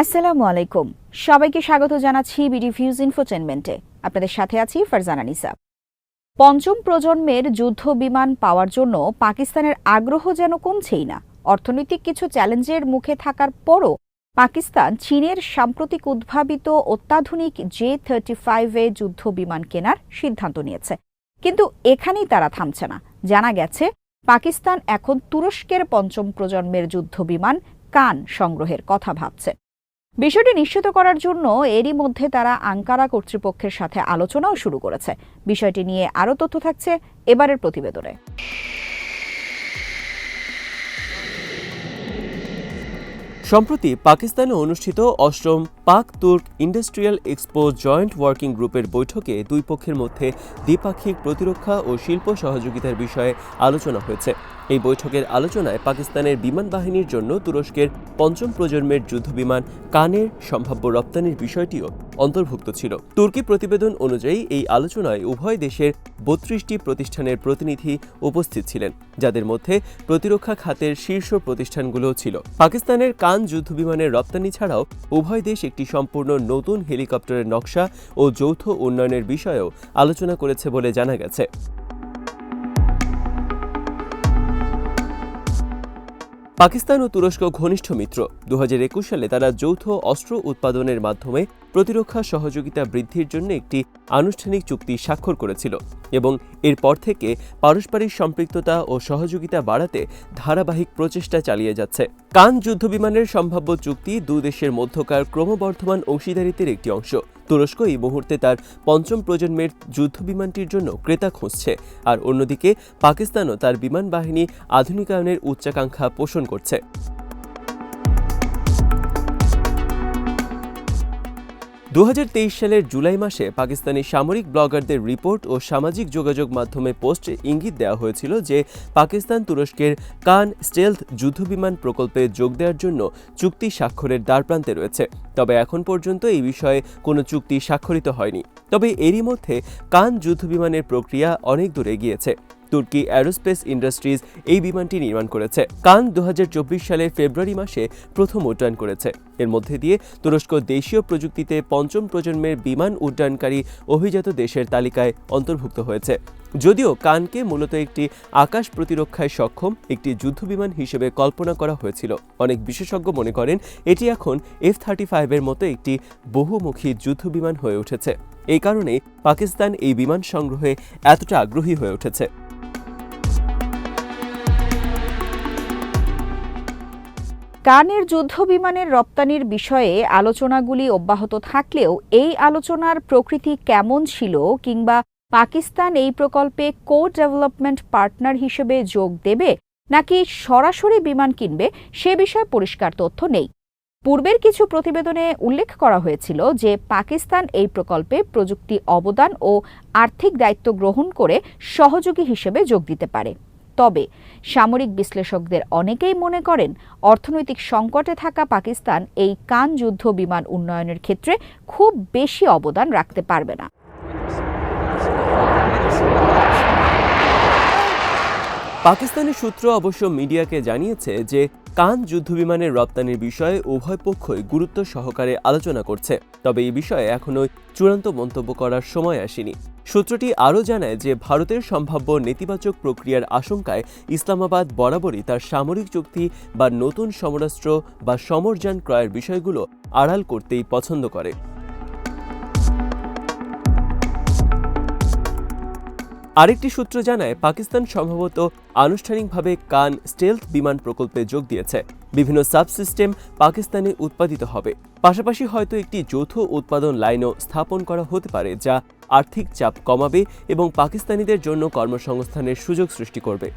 আসসালামু আলাইকুম। সবাইকে স্বাগত জানাচ্ছি বিডি ভিউজ ইনফোটেনমেন্টে। আপনাদের সাথে আছি ফারজানা নিসা। পঞ্চম প্রজন্মের যুদ্ধ বিমান পাওয়ার জন্য পাকিস্তানের আগ্রহ যেন কমছেই না। অর্থনৈতিক কিছু চ্যালেঞ্জের মুখে থাকার পরও পাকিস্তান চীনের সাম্প্রতিক উদ্ভাবিত অত্যাধুনিক জে থার্টি ফাইভে যুদ্ধ বিমান কেনার সিদ্ধান্ত নিয়েছে। কিন্তু এখানেই তারা থামছে না। জানা গেছে, পাকিস্তান এখন তুরস্কের পঞ্চম প্রজন্মের যুদ্ধ বিমান কান সংগ্রহের কথা ভাবছে। বিষয়টি নিশ্চিত করার জন্য এরই মধ্যে তারা আঙ্কারা কর্তৃপক্ষের সাথে আলোচনাও শুরু করেছে। বিষয়টি নিয়ে আরও তথ্য থাকছে এবারের প্রতিবেদনে। সম্প্রতি পাকিস্তানে অনুষ্ঠিত অষ্টম Pak Turk industrial expo joint working গ্রুপের বৈঠকে দুই পক্ষের মধ্যে দ্বিপাক্ষিক প্রতিরক্ষা ও শিল্প সহযোগিতার বিষয়ে আলোচনা হয়েছে। এই বৈঠকের আলোচনায় পাকিস্তানের বিমান বাহিনীর জন্য তুরস্কের পঞ্চম প্রজন্মের যুদ্ধবিমান কানের সম্ভাব্য রপ্তানির বিষয়টিও অন্তর্ভুক্ত ছিল। তুর্কি প্রতিবেদন অনুযায়ী এই আলোচনায় উভয় দেশের বত্রিশটি প্রতিষ্ঠানের প্রতিনিধি উপস্থিত ছিলেন, যাদের মধ্যে প্রতিরক্ষা খাতের শীর্ষ প্রতিষ্ঠানগুলোও ছিল। পাকিস্তানের কান যুদ্ধবিমানের রপ্তানি ছাড়াও উভয় দেশ একটি সম্পূর্ণ নতুন হেলিকপ্টারের নকশা ও যৌথ উন্নয়নের বিষয়েও আলোচনা করেছে বলে জানা গেছে। পাকিস্তান ও তুরস্ক ঘনিষ্ঠ মিত্র। দুহাজার একুশ সালে তারা যৌথ অস্ত্র উৎপাদনের মাধ্যমে প্রতিরক্ষা সহযোগিতা বৃদ্ধির জন্য একটি আনুষ্ঠানিক চুক্তি স্বাক্ষর করেছিল এবং এরপর থেকে পারস্পরিক সম্পৃক্ততা ও সহযোগিতা বাড়াতে ধারাবাহিক প্রচেষ্টা চালিয়ে যাচ্ছে। কান যুদ্ধবিমানের সম্ভাব্য চুক্তি দু দেশের মধ্যকার ক্রমবর্ধমান অংশীদারিত্বের একটি অংশ। তুরস্ক এই মুহূর্তে তার পঞ্চম প্রজন্মের যুদ্ধ বিমানটির জন্য ক্রেতা খুঁজছে আর অন্যদিকে পাকিস্তানও তার বিমান বাহিনী আধুনিকায়নের উচ্চাকাঙ্ক্ষা পোষণ করছে। দু হাজার তেইশ সালের জুলাই মাসে পাকিস্তানি সামরিক ব্লগারদের রিপোর্ট ও সামাজিক যোগাযোগ মাধ্যমে পোস্টে ইঙ্গিত দেওয়া হয়েছিল যে পাকিস্তান তুরস্কের কান স্টেলথ যুদ্ধবিমান প্রকল্পে যোগ দেওয়ার জন্য চুক্তি স্বাক্ষরের দ্বারপ্রান্তে রয়েছে। তবে এখন পর্যন্ত এই বিষয়ে কোনো চুক্তি স্বাক্ষরিত হয়নি। তবে এরই মধ্যে কান যুদ্ধবিমানের প্রক্রিয়া অনেক দূরে গিয়েছে তুর্কি অ্যারোস্পেস ইন্ডাস্ট্রিজ এই বিমানটি নির্মাণ করেছে। কান দু হাজার চব্বিশ সালের ফেব্রুয়ারি মাসে প্রথম উড্ডয়ন করেছে। এর মধ্যে দিয়ে তুরস্ক দেশীয় প্রযুক্তিতে পঞ্চম প্রজন্মের বিমান উড্ডয়নকারী অভিজাত দেশের তালিকায় অন্তর্ভুক্ত হয়েছে। যদিও কানকে মূলত একটি আকাশ প্রতিরক্ষায় সক্ষম, একটি যুদ্ধবিমান হিসেবে কল্পনা করা হয়েছিল। অনেক বিশেষজ্ঞ মনে করেন, এটি এখন এফ থার্টি ফাইভের মতো একটি বহুমুখী যুদ্ধবিমান হয়ে উঠেছে। এই কারণে পাকিস্তান এই বিমান সংগ্রহে এতটা আগ্রহী হয়ে উঠেছে। কানের যুদ্ধ বিমানের রপ্তানির বিষয়ে আলোচনাগুলি অব্যাহত থাকলেও এই আলোচনার প্রকৃতি কেমন ছিল কিংবা পাকিস্তান এই প্রকল্পে কো ডেভেলপমেন্ট পার্টনার হিসেবে যোগ দেবে নাকি সরাসরি বিমান কিনবে, সে বিষয়ে পরিষ্কার তথ্য নেই। পূর্বের কিছু প্রতিবেদনে উল্লেখ করা হয়েছিল যে পাকিস্তান এই প্রকল্পে প্রযুক্তি অবদান ও আর্থিক দায়িত্ব গ্রহণ করে সহযোগী হিসেবে যোগ দিতে পারে। তবে সামরিক বিশ্লেষকদের অনেকেই মনে করেন অর্থনৈতিক সংকটে থাকা পাকিস্তান এই কান যুদ্ধ বিমান উন্নয়নের ক্ষেত্রে খুব বেশি অবদান রাখতে পারবে না। পাকিস্তানি সূত্র অবশ্য মিডিয়াকে জানিয়েছে যে কান যুদ্ধ বিমানের রপ্তানির বিষয়ে উভয় পক্ষই গুরুত্ব সহকারে আলোচনা করছে। তবে এই বিষয়ে এখনও চূড়ান্ত মন্তব্য করার সময় আসেনি। সূত্রটি আরও জানায় যে, ভারতের সম্ভাব্য নেতিবাচক প্রক্রিয়ার আশঙ্কায় ইসলামাবাদ বরাবরই তার সামরিক চুক্তি বা নতুন সমরাস্ত্র বা সমরযান ক্রয়ের বিষয়গুলো আড়াল করতেই পছন্দ করে। আরেকটি সূত্র জানায়, পাকিস্তান সম্ভবত আনুষ্ঠানিকভাবে কান স্টেলথ বিমান প্রকল্পে যোগ দিয়েছে। বিভিন্ন সাবসিস্টেম পাকিস্তানে উৎপাদিত হবে। পাশাপাশি হয়তো একটি যৌথ উৎপাদন লাইনও স্থাপন করা হতে পারে, যা আর্থিক চাপ কমাবে এবং পাকিস্তানিদের জন্য কর্মসংস্থানের সুযোগ সৃষ্টি করবে।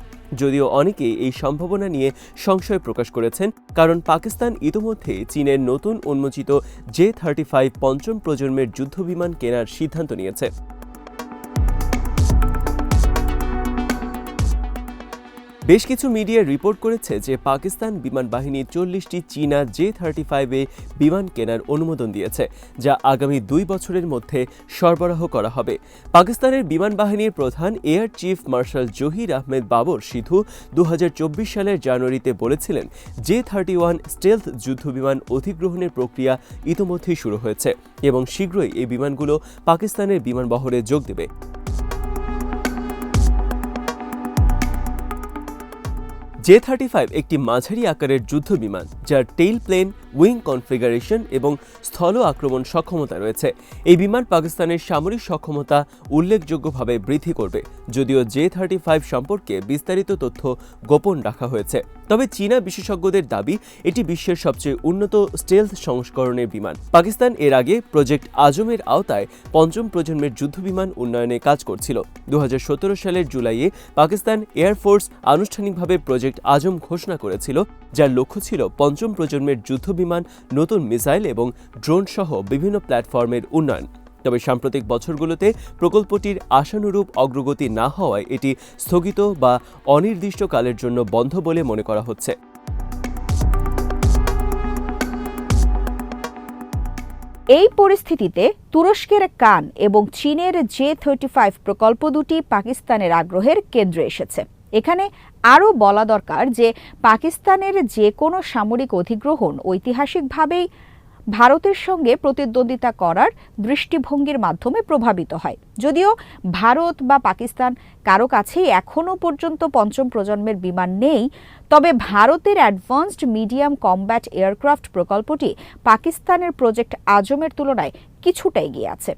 যদিও অনেকেই এই সম্ভাবনা নিয়ে সংশয় প্রকাশ করেছেন, কারণ পাকিস্তান ইতোমধ্যে চীনের নতুন উন্মোচিত জে থার্টি ফাইভ পঞ্চম প্রজন্মের যুদ্ধবিমান কেনার সিদ্ধান্ত নিয়েছে। বেশ কিছু মিডিয়া রিপোর্ট করেছে যে পাকিস্তান বিমান বাহিনী চল্লিশটি চীনা জে থার্টি ফাইভে বিমান কেনার অনুমোদন দিয়েছে, যা আগামী দুই বছরের মধ্যে সরবরাহ করা হবে। পাকিস্তানের বিমান বাহিনীর প্রধান air chief marshal Zahir Ahmed Babar Sidhu দু হাজার চব্বিশ সালের জানুয়ারিতে বলেছিলেন, জে থার্টি ওয়ান স্টেলথ যুদ্ধবিমান অধিগ্রহণের প্রক্রিয়া ইতোমধ্যেই শুরু হয়েছে এবং শীঘ্রই এই বিমানগুলো পাকিস্তানের বিমান বহরে যোগ দেবে। জে থার্টি ফাইভ একটি মাঝারি আকারের যুদ্ধ বিমান যার টেইল প্লেন, উইং কনফিগারেশন এবং স্থল আক্রমণ সক্ষমতা রয়েছে। এই বিমান পাকিস্তানের সামরিক সক্ষমতা উল্লেখযোগ্যভাবে বৃদ্ধি করবে, যদিও জে থার্টি ফাইভ সম্পর্কে বিস্তারিত তথ্য গোপন রাখা হয়েছে। তবে চীনা বিশেষজ্ঞদের দাবি, এটি বিশ্বের সবচেয়ে উন্নত স্টেলথ সংস্করণের বিমান। পাকিস্তান এর আগে প্রজেক্ট আজমের আওতায় পঞ্চম প্রজন্মের যুদ্ধবিমান উন্নয়নে কাজ করছিল। দু হাজার সতেরো সালের জুলাইয়ে পাকিস্তান এয়ারফোর্স আনুষ্ঠানিকভাবে প্রজেক্ট আজম ঘোষণা করেছিল, যার লক্ষ্য ছিল পঞ্চম প্রজন্মের যুদ্ধবিমান, নতুন মিসাইল এবং ড্রোন সহ বিভিন্ন প্ল্যাটফর্মের উন্নয়ন। তবে সাম্প্রতিক বছরগুলোতে প্রকল্পটির আশানুরূপ অগ্রগতি না হওয়ায় এটি স্থগিত বা অনির্দিষ্টকালের জন্য বন্ধ বলে মনে করা হচ্ছে। এই পরিস্থিতিতে তুরস্কের কান এবং চীনের জে থার্টি ফাইভ প্রকল্প দুটি পাকিস্তানের আগ্রহের কেন্দ্রে এসেছে। এখানে আরও বলা দরকার যে পাকিস্তানের যে কোনো সামরিক অধিগ্রহণ ঐতিহাসিকভাবেই ভারতের সঙ্গে প্রতিদ্বন্দ্বিতা করার দৃষ্টিভঙ্গির মাধ্যমে প্রভাবিত হয়। যদিও ভারত বা পাকিস্তান কারও কাছেই এখনও পর্যন্ত পঞ্চম প্রজন্মের বিমান নেই, তবে ভারতের অ্যাডভান্সড মিডিয়াম কমব্যাট এয়ারক্রাফট প্রকল্পটি পাকিস্তানের প্রজেক্ট আজমের তুলনায় কিছুটা এগিয়ে আছে।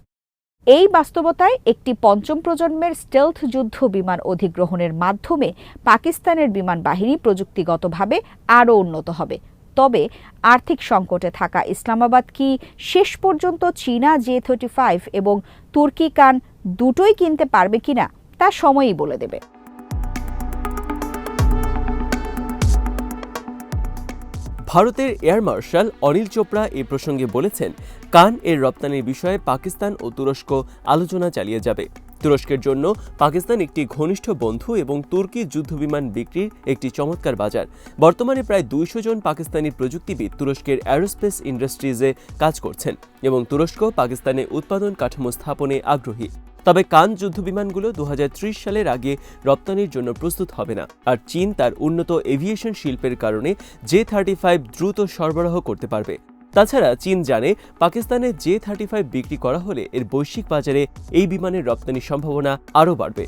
এই বাস্তবতায় একটি পঞ্চম প্রজন্মের স্টেলথ যুদ্ধ বিমান অধিগ্রহণের মাধ্যমে পাকিস্তানের বিমান বাহিনী প্রযুক্তিগতভাবে আরও উন্নত হবে। তবে আর্থিক সংকটে থাকা ইসলামাবাদ কি শেষ পর্যন্ত চীনা জে থার্টি ফাইভ এবং তুর্কি কান দুটোই কিনতে পারবে কিনা তা সময়ই বলে দেবে। ভারতের এয়ার মার্শাল অনিল চোপড়া এ প্রসঙ্গে বলেছেন, কান এর রপ্তানির বিষয়ে পাকিস্তান ও তুরস্ক আলোচনা চালিয়ে যাবে। তুরস্কের জন্য পাকিস্তান একটি ঘনিষ্ঠ বন্ধু এবং তুর্কি যুদ্ধবিমান বিক্রির একটি চমৎকার বাজার। বর্তমানে প্রায় দুইশো জন পাকিস্তানি প্রযুক্তিবিদ তুরস্কের অ্যারোস্পেস ইন্ডাস্ট্রিজে কাজ করছেন এবং তুরস্ক পাকিস্তানে উৎপাদন কাঠামো স্থাপনে আগ্রহী। তবে কান যুদ্ধবিমানগুলো দু হাজার ত্রিশ সালের আগে রপ্তানির জন্য প্রস্তুত হবে না। আর চীন তার উন্নত এভিয়েশন শিল্পের কারণে জে থার্টি ফাইভ দ্রুত সরবরাহ করতে পারবে। তাছাড়া চীন জানে পাকিস্তানে জে থার্টি ফাইভ বিক্রি করা হলে এর বৈশ্বিক বাজারে এই বিমানের রপ্তানির সম্ভাবনা আরও বাড়বে।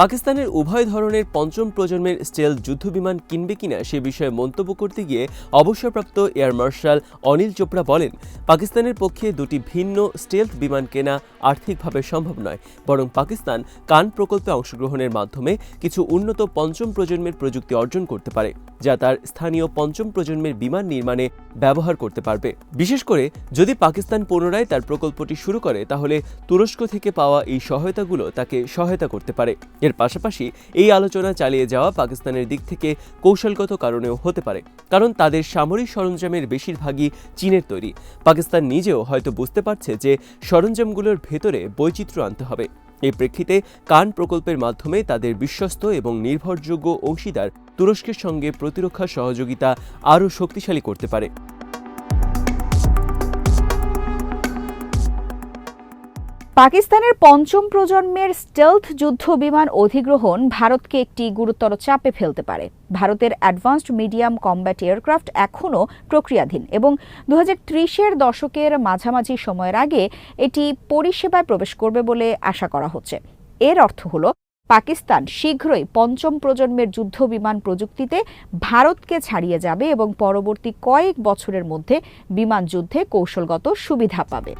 পাকিস্তানের উভয় ধরনের পঞ্চম প্রজন্মের স্টেল যুদ্ধবিমান কিনবে কিনা সে বিষয়ে মন্তব্য করতে গিয়ে অবসরপ্রাপ্ত এয়ার মার্শাল অনিল চোপড়া বলেন, পাকিস্তানের পক্ষে দুটি ভিন্ন স্টেলথ বিমান কেনা আর্থিকভাবে সম্ভব নয়, বরং পাকিস্তান কান প্রকল্পে অংশগ্রহণের মাধ্যমে কিছু উন্নত পঞ্চম প্রজন্মের প্রযুক্তি অর্জন করতে পারে, যা তার স্থানীয় পঞ্চম প্রজন্মের বিমান নির্মাণে ব্যবহার করতে পারবে। বিশেষ করে যদি পাকিস্তান পুনরায় তার প্রকল্পটি শুরু করে, তাহলে তুরস্ক থেকে পাওয়া এই সহায়তাগুলো তাকে সহায়তা করতে পারে। এর পাশাপাশি এই আলোচনা চালিয়ে যাওয়া পাকিস্তানের দিক থেকে কৌশলগত কারণেও হতে পারে, কারণ তাদের সামরিক সরঞ্জামের বেশিরভাগই চীনের তৈরি। পাকিস্তান নিজেও হয়তো বুঝতে পারছে যে সরঞ্জামগুলোর ভেতরে বৈচিত্র্য আনতে হবে। এই প্রেক্ষিতে কান প্রকল্পের মাধ্যমে তাদের বিশ্বস্ত এবং নির্ভরযোগ্য অংশীদার তুরস্কের সঙ্গে প্রতিরক্ষা সহযোগিতা আরও শক্তিশালী করতে পারে। পাকিস্তানের পঞ্চম প্রজন্মের স্টেলথ যুদ্ধ বিমান অধিগ্রহণ ভারতকে একটি গুরুতর চাপে ফেলতে পারে। ভারতের অ্যাডভান্সড মিডিয়াম কমব্যাট এয়ারক্রাফট এখনও প্রক্রিয়াধীন এবং দু এর দশকের মাঝামাঝি সময়ের আগে এটি পরিষেবায় প্রবেশ করবে বলে আশা করা হচ্ছে। এর অর্থ হল, পাকিস্তান শীঘ্রই পঞ্চম প্রজন্মের যুদ্ধ বিমান প্রযুক্তিতে ভারতকে ছাড়িয়ে যাবে এবং পরবর্তী কয়েক বছরের মধ্যে বিমান যুদ্ধে কৌশলগত সুবিধা পাবে।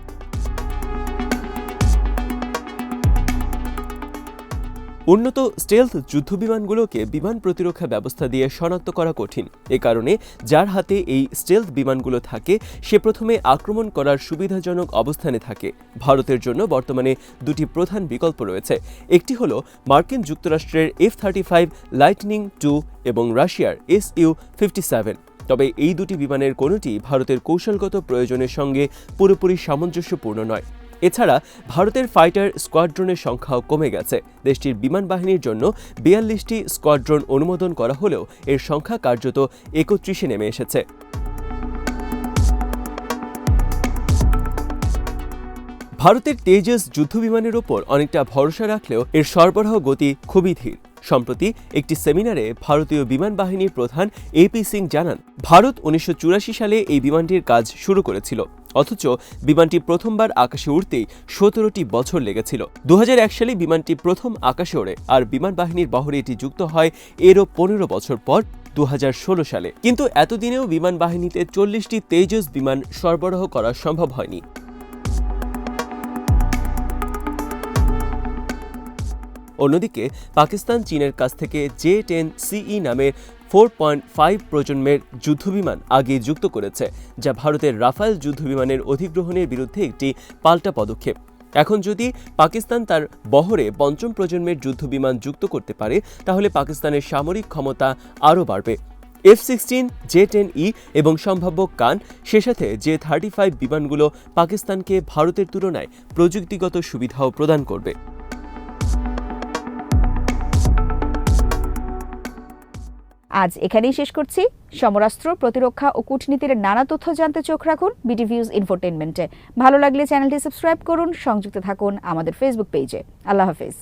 উন্নত স্টেলথ যুদ্ধবিমানগুলোকে বিমান প্রতিরক্ষা ব্যবস্থা দিয়ে শনাক্ত করা কঠিন। এ কারণে যার হাতে এই স্টেলথ বিমানগুলো থাকে, সে প্রথমে আক্রমণ করার সুবিধাজনক অবস্থানে থাকে। ভারতের জন্য বর্তমানে দুটি প্রধান বিকল্প রয়েছে। একটি হল মার্কিন যুক্তরাষ্ট্রের F thirty five Lightning two এবং রাশিয়ার এস ইউ ফিফটি সেভেন। তবে এই দুটি বিমানের কোনোটি ভারতের কৌশলগত প্রয়োজনের সঙ্গে পুরোপুরি সামঞ্জস্যপূর্ণ নয়। এছাড়া ভারতের ফাইটার স্কোয়াড্রনের সংখ্যাও কমে গেছে। দেশটির বিমান বাহিনীর জন্য বিয়াল্লিশটি স্কোয়াড্রন অনুমোদন করা হলেও এর সংখ্যা কার্যত একত্রিশে নেমে এসেছে। ভারতের তেজস যুদ্ধবিমানের ওপর অনেকটা ভরসা রাখলেও এর সরবরাহ গতি খুবই ধীর। সম্প্রতি একটি সেমিনারে ভারতীয় বিমান বাহিনীর প্রধান এপি সিং জানান, ভারত উনিশশো চুরাশি সালে এই বিমানটির কাজ শুরু করেছিল, অথচ বিমানটি প্রথমবার আকাশে উঠতেই সতেরোটি বছর লেগেছিল। দু হাজার এক সালে বিমানটি প্রথম আকাশে ওড়ে আর বিমান বাহিনীর বহরে এটি যুক্ত হয় এরও পনেরো বছর পর দু হাজার ষোলো সালে। কিন্তু এতদিনেও বিমান বাহিনীতে চল্লিশটি তেজস বিমান সরবরাহ করা সম্ভব হয়নি। অন্যদিকে পাকিস্তান চীনের কাছ থেকে জে টেন সিই নামের ফোর পয়েন্ট ফাইভ প্রজন্মের যুদ্ধবিমান আগে যুক্ত করেছে, যা ভারতের রাফায়েল যুদ্ধবিমানের অধিগ্রহণের বিরুদ্ধে একটি পাল্টা পদক্ষেপ। এখন যদি পাকিস্তান তার বহরে পঞ্চম প্রজন্মের যুদ্ধবিমান যুক্ত করতে পারে, তাহলে পাকিস্তানের সামরিক ক্ষমতা আরও বাড়বে। F sixteen, J ten E এবং সম্ভাব্য কান, সে সাথে জে থার্টি ফাইভ বিমানগুলো পাকিস্তানকে ভারতের তুলনায় প্রযুক্তিগত সুবিধাও প্রদান করবে। আজ এখানেই শেষ করছি। সমরাস্ত্র, প্রতিরক্ষা ও কূটনীতির নানা তথ্য জানতে চোখ রাখুন বিটিভিউজ ইনফোটেনমেন্টে ভালো লাগলে চ্যানেলটি সাবস্ক্রাইব করুন, সংযুক্ত থাকুন আমাদের ফেসবুক পেজে আল্লাহ হাফেজ।